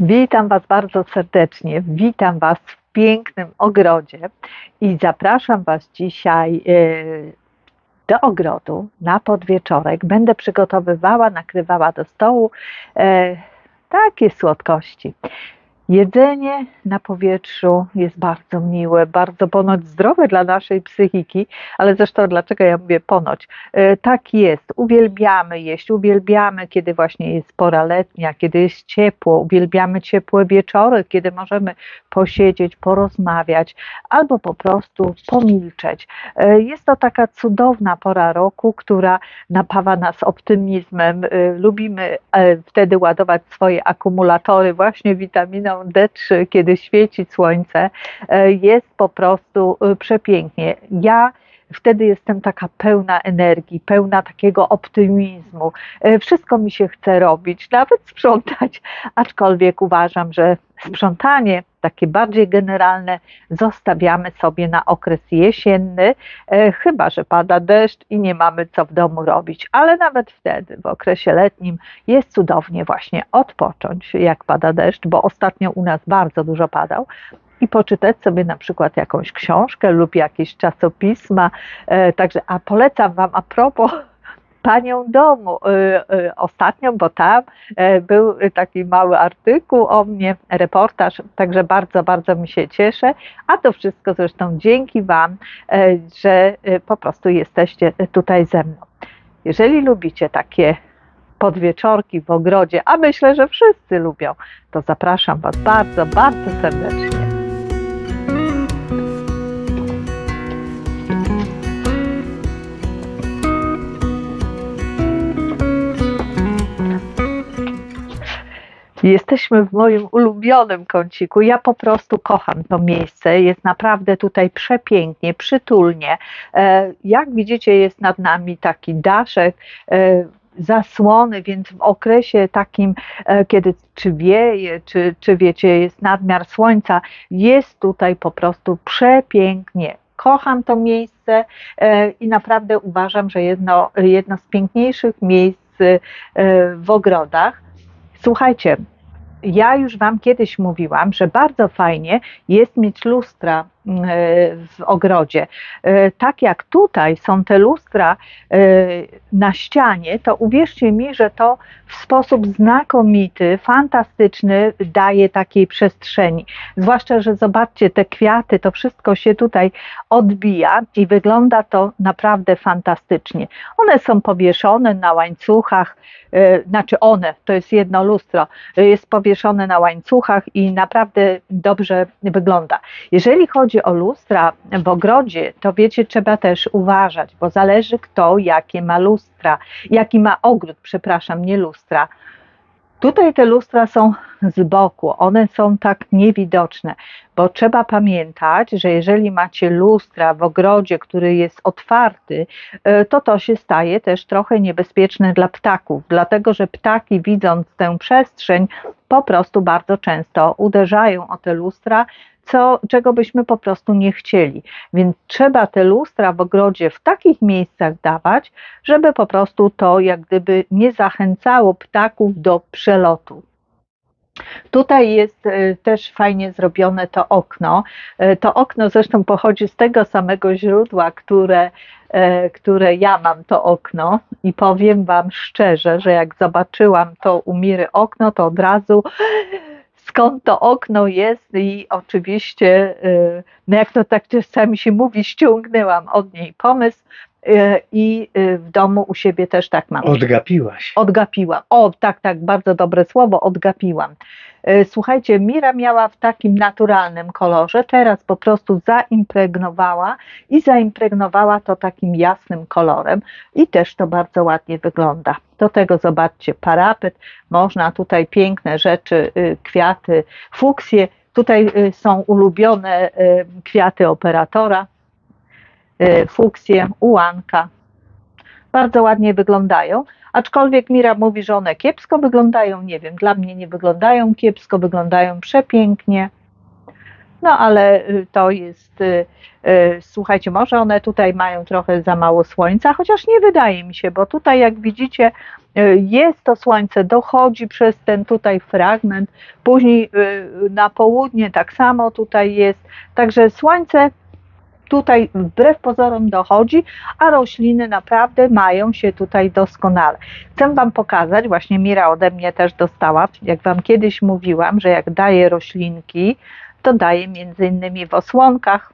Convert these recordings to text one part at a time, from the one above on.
Witam Was bardzo serdecznie. Witam Was w pięknym ogrodzie i zapraszam Was dzisiaj e, do ogrodu na podwieczorek. Będę przygotowywała, nakrywała do stołu e, takie słodkości. Jedzenie na powietrzu jest bardzo miłe, bardzo ponoć zdrowe dla naszej psychiki, ale zresztą dlaczego ja mówię ponoć? E, tak jest, uwielbiamy jeść, uwielbiamy, kiedy właśnie jest pora letnia, kiedy jest ciepło, uwielbiamy ciepłe wieczory, kiedy możemy posiedzieć, porozmawiać albo po prostu pomilczeć. E, jest to taka cudowna pora roku, która napawa nas optymizmem. E, lubimy wtedy ładować swoje akumulatory właśnie witaminą D3, kiedy świeci słońce, e, jest po prostu e, przepięknie. Ja wtedy jestem taka pełna energii, pełna takiego optymizmu. E, wszystko mi się chce robić, nawet sprzątać, aczkolwiek uważam, że sprzątanie takie bardziej generalne zostawiamy sobie na okres jesienny, e, chyba że pada deszcz i nie mamy co w domu robić, ale nawet wtedy, w okresie letnim, jest cudownie właśnie odpocząć, jak pada deszcz, bo ostatnio u nas bardzo dużo padał, i poczytać sobie na przykład jakąś książkę lub jakieś czasopisma. E, także, a polecam Wam a propos panią domu y, y, ostatnio, bo tam e, był taki mały artykuł o mnie, reportaż, także bardzo, bardzo mi się cieszę. A to wszystko zresztą dzięki Wam, e, że e, po prostu jesteście tutaj ze mną. Jeżeli lubicie takie podwieczorki w ogrodzie, a myślę, że wszyscy lubią, to zapraszam Was bardzo, bardzo serdecznie. Jesteśmy w moim ulubionym kąciku. Ja po prostu kocham to miejsce. Jest naprawdę tutaj przepięknie, przytulnie. E, jak widzicie, jest nad nami taki daszek e, zasłony, więc w okresie takim, e, kiedy czy wieje, czy, czy wiecie, jest nadmiar słońca, jest tutaj po prostu przepięknie. Kocham to miejsce i naprawdę uważam, że jedno, jedno z piękniejszych miejsc w ogrodach. Słuchajcie, ja już Wam kiedyś mówiłam, że bardzo fajnie jest mieć lustra w ogrodzie. E, tak jak tutaj są te lustra e, na ścianie, to uwierzcie mi, że to w sposób znakomity, fantastyczny daje takiej przestrzeni. Zwłaszcza, że zobaczcie, te kwiaty, to wszystko się tutaj odbija i wygląda to naprawdę fantastycznie. One są powieszone na łańcuchach, znaczy one, to jest jedno lustro, jest powieszone na łańcuchach i naprawdę dobrze wygląda. Jeżeli chodzi o lustra w ogrodzie, to wiecie, trzeba też uważać, bo zależy kto jakie ma lustra, jaki ma ogród, przepraszam, nie lustra. Tutaj te lustra są z boku, one są tak niewidoczne, bo trzeba pamiętać, że jeżeli macie lustra w ogrodzie, który jest otwarty, e, to to się staje też trochę niebezpieczne dla ptaków, dlatego że ptaki widząc tę przestrzeń po prostu bardzo często uderzają o te lustra co, czego byśmy po prostu nie chcieli. Więc trzeba te lustra w ogrodzie w takich miejscach dawać, żeby po prostu to jak gdyby nie zachęcało ptaków do przelotu. Tutaj jest e, też fajnie zrobione to okno. E, to okno zresztą pochodzi z tego samego źródła, które, e, które ja mam to okno i powiem Wam szczerze, że jak zobaczyłam to u Miry okno, to od razu skąd to okno jest i oczywiście, y, no jak to tak czasami się mówi, ściągnęłam od niej pomysł i y, w domu u siebie też tak mam. Odgapiłaś. Odgapiłam. O, tak, tak, bardzo dobre słowo, odgapiłam. Słuchajcie, Mira miała w takim naturalnym kolorze, teraz po prostu zaimpregnowała i zaimpregnowała to takim jasnym kolorem i też to bardzo ładnie wygląda. Do tego zobaczcie parapet, można tutaj piękne rzeczy, y, kwiaty, fuksje. Tutaj y, są ulubione y, kwiaty operatora, fuksje, ułanka. Bardzo ładnie wyglądają, aczkolwiek Mira mówi, że one kiepsko wyglądają. Nie wiem, dla mnie nie wyglądają kiepsko, wyglądają przepięknie. No ale y, to jest, y, y, słuchajcie, może one tutaj mają trochę za mało słońca, chociaż nie wydaje mi się, bo tutaj jak widzicie y, jest to słońce, dochodzi przez ten tutaj fragment, później y, na południe tak samo tutaj jest, także słońce tutaj wbrew pozorom dochodzi, a rośliny naprawdę mają się tutaj doskonale. Chcę Wam pokazać, właśnie Mira ode mnie też dostała, jak Wam kiedyś mówiłam, że jak daję roślinki, to daję między innymi w osłonkach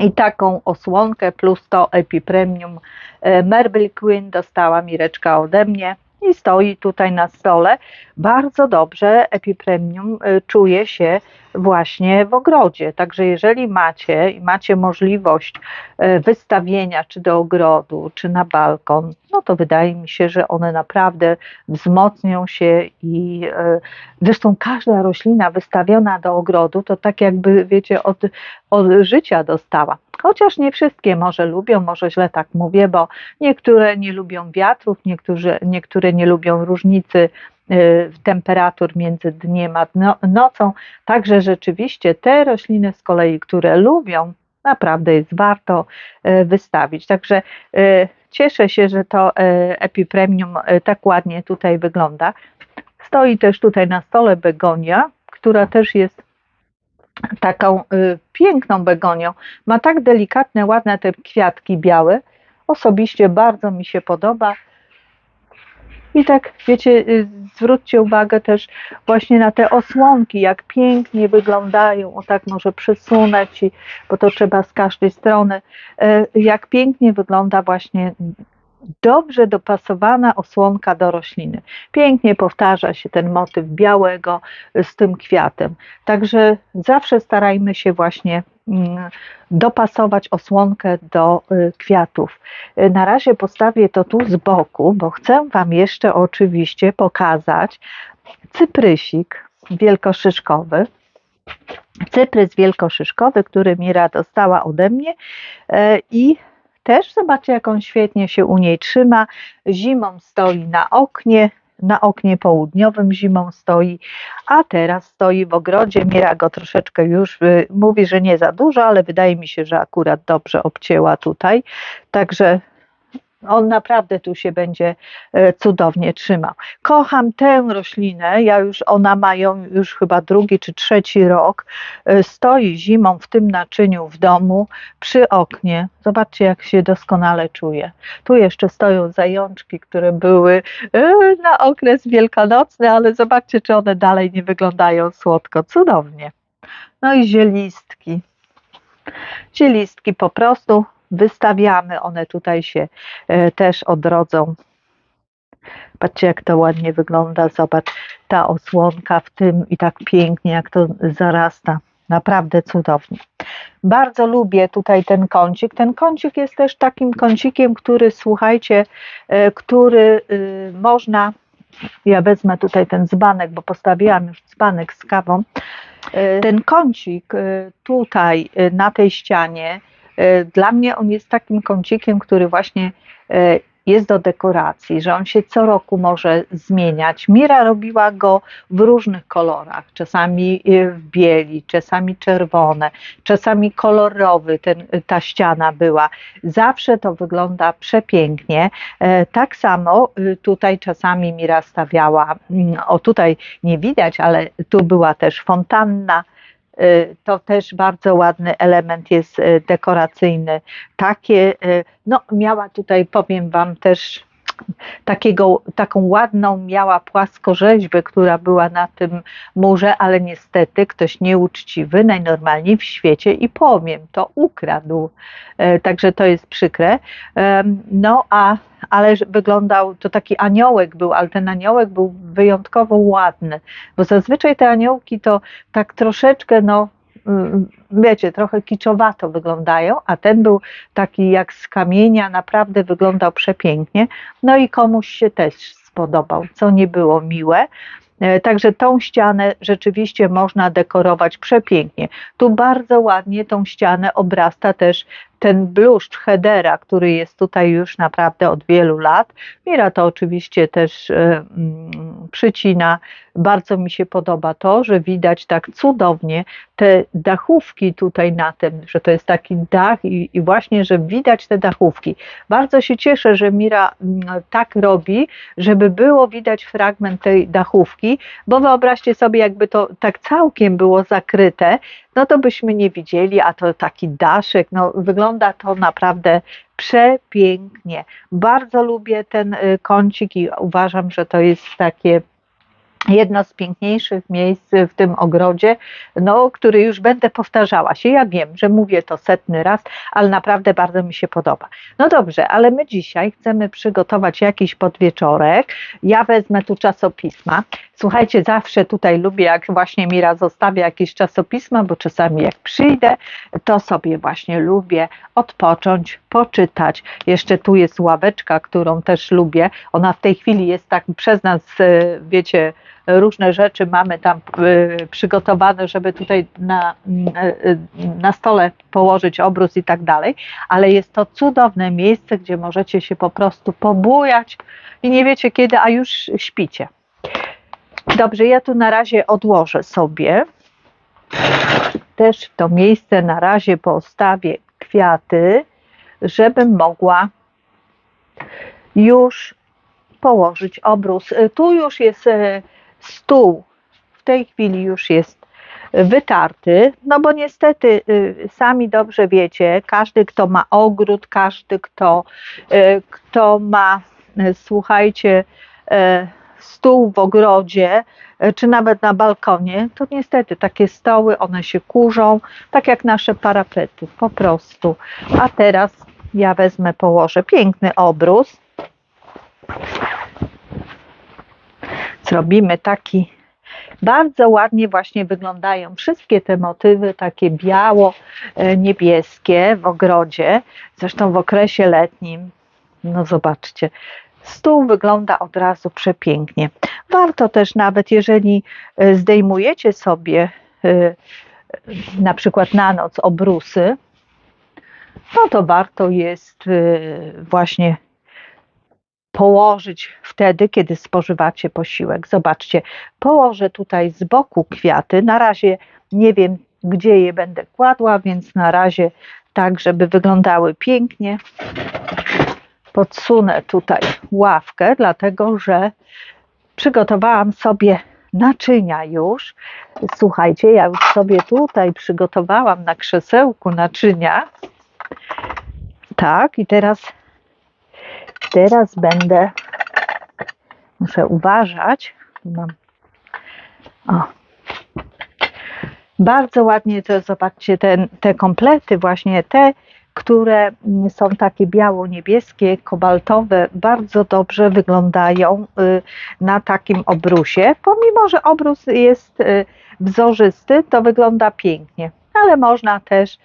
i taką osłonkę plus to Epipremium e, Merble Queen dostała Mireczka ode mnie i stoi tutaj na stole. Bardzo dobrze Epipremium e, czuje się właśnie w ogrodzie. Także jeżeli macie i macie możliwość e, wystawienia czy do ogrodu, czy na balkon, no to wydaje mi się, że one naprawdę wzmocnią się i e, zresztą każda roślina wystawiona do ogrodu to tak jakby wiecie od, od życia dostała. Chociaż nie wszystkie może lubią, może źle tak mówię, bo niektóre nie lubią wiatrów, niektórzy, niektóre nie lubią różnicy temperatur między dniem a no, nocą. Także rzeczywiście te rośliny z kolei, które lubią, naprawdę jest warto y, wystawić. Także y, cieszę się, że to Epipremium tak ładnie tutaj wygląda. Stoi też tutaj na stole begonia, która też jest taką y, piękną begonią. Ma tak delikatne, ładne te kwiatki białe. Osobiście bardzo mi się podoba. I tak, wiecie, y, zwróćcie uwagę też właśnie na te osłonki, jak pięknie wyglądają. O tak może przesunę ci, bo to trzeba z każdej strony. Y, jak pięknie wygląda właśnie dobrze dopasowana osłonka do rośliny. Pięknie powtarza się ten motyw białego z tym kwiatem. Także zawsze starajmy się właśnie mm, dopasować osłonkę do y, kwiatów. Y, na razie postawię to tu z boku, bo chcę Wam jeszcze oczywiście pokazać cyprysik wielkoszyszkowy. Cyprys wielkoszyszkowy, który Mira dostała ode mnie y, i też zobaczcie, jak on świetnie się u niej trzyma. Zimą stoi na oknie, na oknie południowym zimą stoi, a teraz stoi w ogrodzie. Mira go troszeczkę już y, mówi, że nie za dużo, ale wydaje mi się, że akurat dobrze obcięła tutaj. Także on naprawdę tu się będzie e, cudownie trzymał. Kocham tę roślinę, ja już, ona ma ją już chyba drugi czy trzeci rok. E, stoi zimą w tym naczyniu w domu, przy oknie. Zobaczcie, jak się doskonale czuje. Tu jeszcze stoją zajączki, które były e, na okres wielkanocny, ale zobaczcie, czy one dalej nie wyglądają słodko. Cudownie. No i zielistki. Zielistki po prostu wystawiamy, one tutaj się e, też odrodzą. Patrzcie, jak to ładnie wygląda. Zobacz, ta osłonka w tym i tak pięknie, jak to zarasta. Naprawdę cudownie. Bardzo lubię tutaj ten kącik. Ten kącik jest też takim kącikiem, który, słuchajcie, e, który y, można. Ja wezmę tutaj ten dzbanek, bo postawiłam już dzbanek z kawą. E, ten kącik tutaj na tej ścianie dla mnie on jest takim kącikiem, który właśnie e, jest do dekoracji, że on się co roku może zmieniać. Mira robiła go w różnych kolorach, czasami e, w bieli, czasami czerwone, czasami kolorowy ten, ta ściana była. Zawsze to wygląda przepięknie. Tak samo tutaj czasami Mira stawiała, mm, o tutaj nie widać, ale tu była też fontanna, to też bardzo ładny element jest y, dekoracyjny. Takie, y, no miała tutaj, powiem Wam też takiego, taką ładną miała płaskorzeźbę, która była na tym murze, ale niestety ktoś nieuczciwy, najnormalniej w świecie i powiem, to ukradł. E, także to jest przykre. No a ale wyglądał, to taki aniołek był, ale ten aniołek był wyjątkowo ładny, bo zazwyczaj te aniołki to tak troszeczkę, no wiecie, trochę kiczowato wyglądają, a ten był taki jak z kamienia, naprawdę wyglądał przepięknie. No i komuś się też spodobał, co nie było miłe. E, także tą ścianę rzeczywiście można dekorować przepięknie. Tu bardzo ładnie tą ścianę obrasta też ten bluszcz headera, który jest tutaj już naprawdę od wielu lat. Mira to oczywiście też e, mm, przycina. Bardzo mi się podoba to, że widać tak cudownie te dachówki tutaj na tym, że to jest taki dach i, i właśnie, że widać te dachówki. Bardzo się cieszę, że Mira mm, tak robi, żeby było widać fragment tej dachówki, bo wyobraźcie sobie, jakby to tak całkiem było zakryte, no to byśmy nie widzieli, a to taki daszek, no wygląda to naprawdę przepięknie. Bardzo lubię ten y, kącik i uważam, że to jest takie jedno z piękniejszych miejsc w tym ogrodzie, no, który już będę powtarzała się. Ja wiem, że mówię to setny raz, ale naprawdę bardzo mi się podoba. No dobrze, ale my dzisiaj chcemy przygotować jakiś podwieczorek. Ja wezmę tu czasopisma. Słuchajcie, zawsze tutaj lubię, jak właśnie Mira zostawia jakieś czasopisma, bo czasami jak przyjdę, to sobie właśnie lubię odpocząć, poczytać. Jeszcze tu jest ławeczka, którą też lubię. Ona w tej chwili jest tak przez nas, e, wiecie, różne rzeczy mamy tam y, przygotowane, żeby tutaj na, y, y, na stole położyć obrus i tak dalej, ale jest to cudowne miejsce, gdzie możecie się po prostu pobujać i nie wiecie kiedy, a już śpicie. Dobrze, ja tu na razie odłożę sobie. Też w to miejsce na razie postawię kwiaty, żebym mogła już położyć obrus. Tu już jest stół w tej chwili już jest wytarty, no bo niestety y, sami dobrze wiecie, każdy kto ma ogród, każdy kto, y, kto ma, słuchajcie, stół w ogrodzie, czy nawet na balkonie, to niestety takie stoły, one się kurzą, tak jak nasze parapety, po prostu. A teraz ja wezmę, położę piękny obrus zrobimy taki bardzo ładnie właśnie wyglądają wszystkie te motywy takie biało-niebieskie w ogrodzie, zresztą w okresie letnim. No zobaczcie, stół wygląda od razu przepięknie. Warto też nawet, jeżeli e, zdejmujecie sobie e, na przykład na noc obrusy, no to warto jest e, właśnie położyć wtedy, kiedy spożywacie posiłek. Zobaczcie, położę tutaj z boku kwiaty. Na razie nie wiem, gdzie je będę kładła, więc na razie tak, żeby wyglądały pięknie. Podsunę tutaj ławkę, dlatego że przygotowałam sobie naczynia już. Słuchajcie, ja już sobie tutaj przygotowałam na krzesełku naczynia. Tak, i teraz Teraz będę, muszę uważać, mam, o, bardzo ładnie to zobaczcie, ten, te komplety, właśnie te, które są takie biało-niebieskie, kobaltowe, bardzo dobrze wyglądają y, na takim obrusie. Pomimo, że obrus jest y, wzorzysty, to wygląda pięknie, ale można też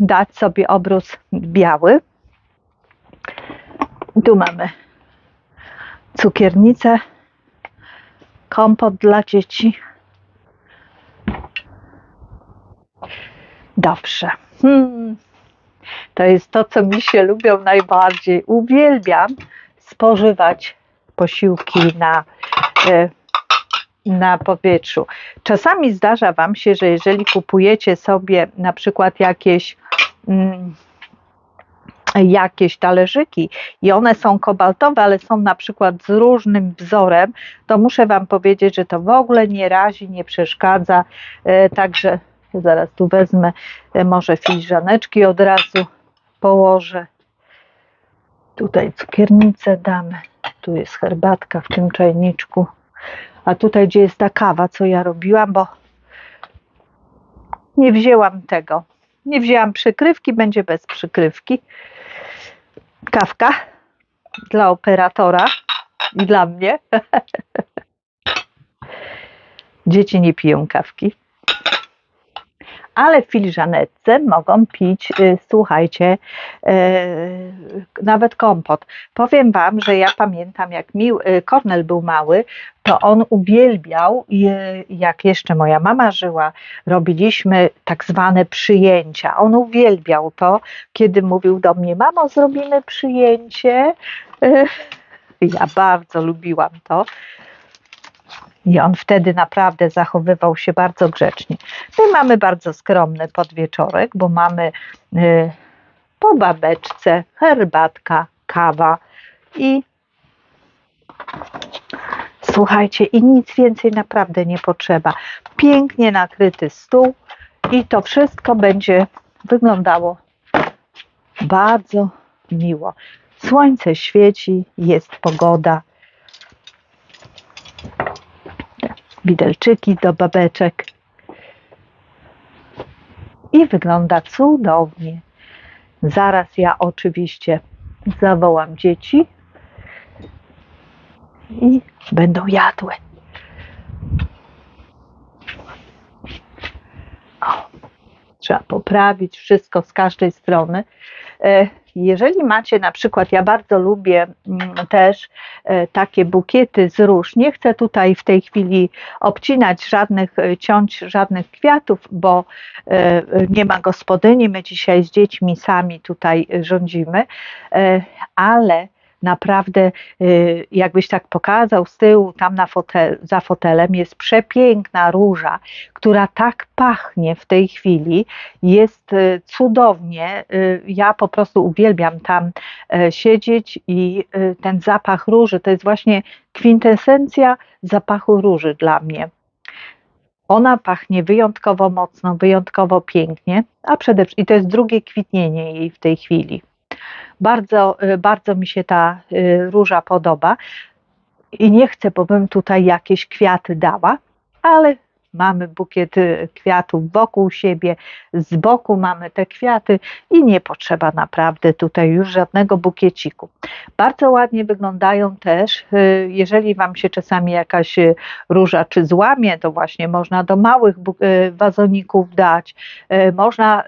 dać sobie obrus biały. Tu mamy cukiernicę, kompot dla dzieci. Dobrze. Hmm. To jest to, co mi się lubią najbardziej. Uwielbiam spożywać posiłki na, e, na powietrzu. Czasami zdarza Wam się, że jeżeli kupujecie sobie na przykład jakieś mm, jakieś talerzyki i one są kobaltowe, ale są na przykład z różnym wzorem, to muszę Wam powiedzieć, że to w ogóle nie razi, nie przeszkadza. E, także zaraz tu wezmę e, może filiżaneczki od razu położę. Tutaj cukiernicę damy. Tu jest herbatka w tym czajniczku. A tutaj, gdzie jest ta kawa, co ja robiłam, bo nie wzięłam tego. Nie wzięłam przykrywki, będzie bez przykrywki kawka dla operatora i dla mnie. Dzieci nie piją kawki. Ale w filiżaneczce mogą pić, y, słuchajcie, e, nawet kompot. Powiem Wam, że ja pamiętam, jak y, Kornel był mały, to on uwielbiał, jak jeszcze moja mama żyła, robiliśmy tak zwane przyjęcia. On uwielbiał to, kiedy mówił do mnie, mamo, zrobimy przyjęcie. Y, Ja bardzo lubiłam to. I on wtedy naprawdę zachowywał się bardzo grzecznie. My mamy bardzo skromny podwieczorek, bo mamy y, po babeczce herbatka, kawa i słuchajcie, i nic więcej naprawdę nie potrzeba. Pięknie nakryty stół i to wszystko będzie wyglądało bardzo miło. Słońce świeci, jest pogoda. Widelczyki do babeczek. I wygląda cudownie. Zaraz ja oczywiście zawołam dzieci i będą jadły. O, trzeba poprawić wszystko z każdej strony. Jeżeli macie na przykład, ja bardzo lubię mm, też e, takie bukiety z róż. Nie chcę tutaj w tej chwili obcinać żadnych, e, ciąć żadnych kwiatów, bo e, nie ma gospodyni. My dzisiaj z dziećmi sami tutaj rządzimy, ale naprawdę, e, jakbyś tak pokazał z tyłu, tam na fotel, za fotelem jest przepiękna róża, która tak pachnie w tej chwili, jest e, cudownie. E, Ja po prostu uwielbiam tam e, siedzieć i ten zapach róży to jest właśnie kwintesencja zapachu róży dla mnie. Ona pachnie wyjątkowo mocno, wyjątkowo pięknie, a przede wszystkim i to jest drugie kwitnienie jej w tej chwili. Bardzo, y, bardzo mi się ta y, róża podoba. I nie chcę, bo bym tutaj jakieś kwiaty dała, ale mamy bukiet kwiatów wokół siebie, z boku mamy te kwiaty i nie potrzeba naprawdę tutaj już żadnego bukieciku. Bardzo ładnie wyglądają też, y, jeżeli Wam się czasami jakaś y, róża czy złamie, to właśnie można do małych y, wazoników dać. Można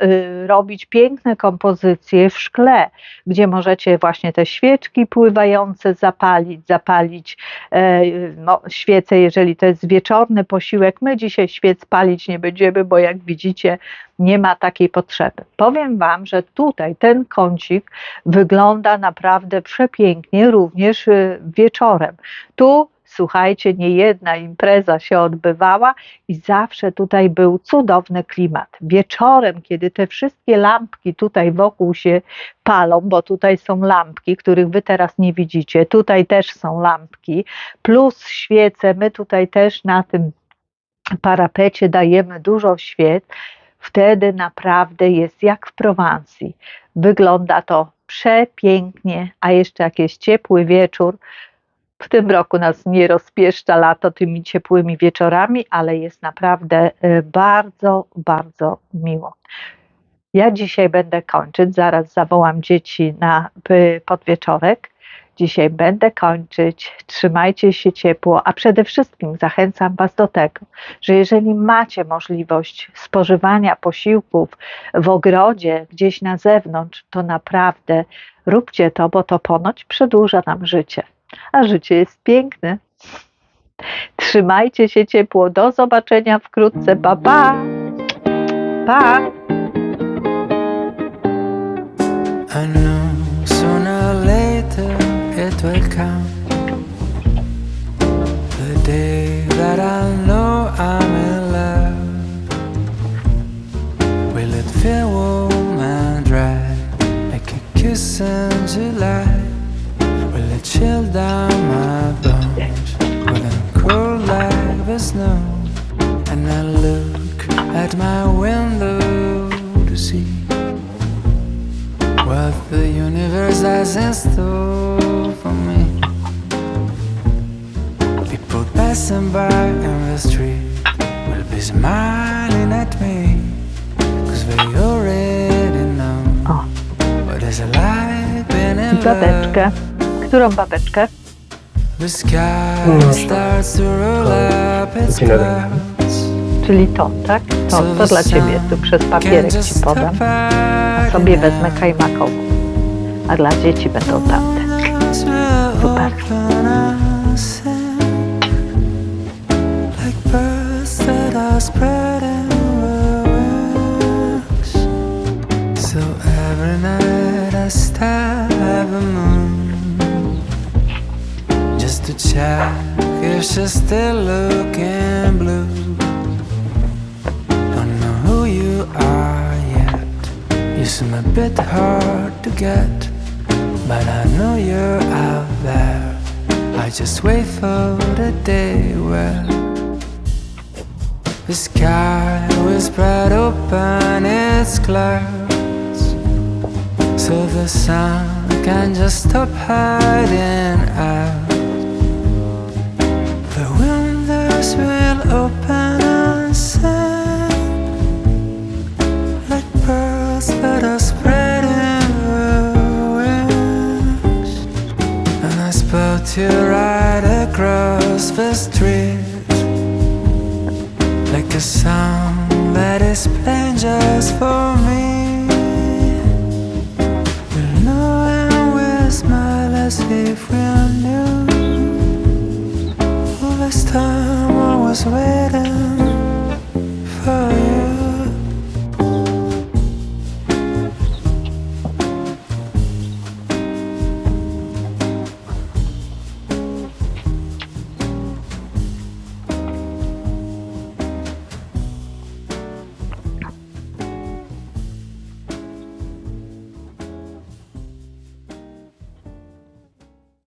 robić piękne kompozycje w szkle, gdzie możecie właśnie te świeczki pływające zapalić, zapalić e, no, świece, jeżeli to jest wieczorny posiłek. My dzisiaj świec palić nie będziemy, bo jak widzicie, nie ma takiej potrzeby. Powiem Wam, że tutaj ten kącik wygląda naprawdę przepięknie, również y, wieczorem. Tu słuchajcie, nie jedna impreza się odbywała i zawsze tutaj był cudowny klimat. Wieczorem, kiedy te wszystkie lampki tutaj wokół się palą, bo tutaj są lampki, których wy teraz nie widzicie, tutaj też są lampki, plus świece, my tutaj też na tym parapecie dajemy dużo świec, wtedy naprawdę jest jak w Prowansji. Wygląda to przepięknie, a jeszcze jak jest ciepły wieczór, w tym roku nas nie rozpieszcza lato tymi ciepłymi wieczorami, ale jest naprawdę y, bardzo, bardzo miło. Ja dzisiaj będę kończyć, zaraz zawołam dzieci na y, podwieczorek. Dzisiaj będę kończyć. Trzymajcie się ciepło, a przede wszystkim zachęcam Was do tego, że jeżeli macie możliwość spożywania posiłków w ogrodzie, gdzieś na zewnątrz, to naprawdę róbcie to, bo to ponoć przedłuża nam życie. A życie jest piękne. Trzymajcie się ciepło. Do zobaczenia wkrótce. Pa, pa. Pa. I knew sooner or later will come. The day that I know I'm in love. Will it feel warm and dry like a kiss in July? Will it chill down my bones? Will it cool like the snow? And I look at my window to see what the universe has in store passing by in the street will be smiling at me, cause they already know O, what it's like being i in babeczkę. Którą babeczkę? The sky starts to roll up its clouds. Czyli to, tak? To, to dla Ciebie. Tu przez papierek Ci podam. A sobie wezmę kajmakową. A dla dzieci będą tamte. Super. Spreading wings. So every night I stare at the moon just to check if she's still looking blue. Don't know who you are yet. You seem a bit hard to get, but I know you're out there. I just wait for the day where the sky will spread open its clouds, so the sun can just stop hiding out. The windows will open and sing like birds that are spreading their wings. And I spot you right across the street a song that is playing just for me. We'll know and we'll smile as if we knew All this time I was waiting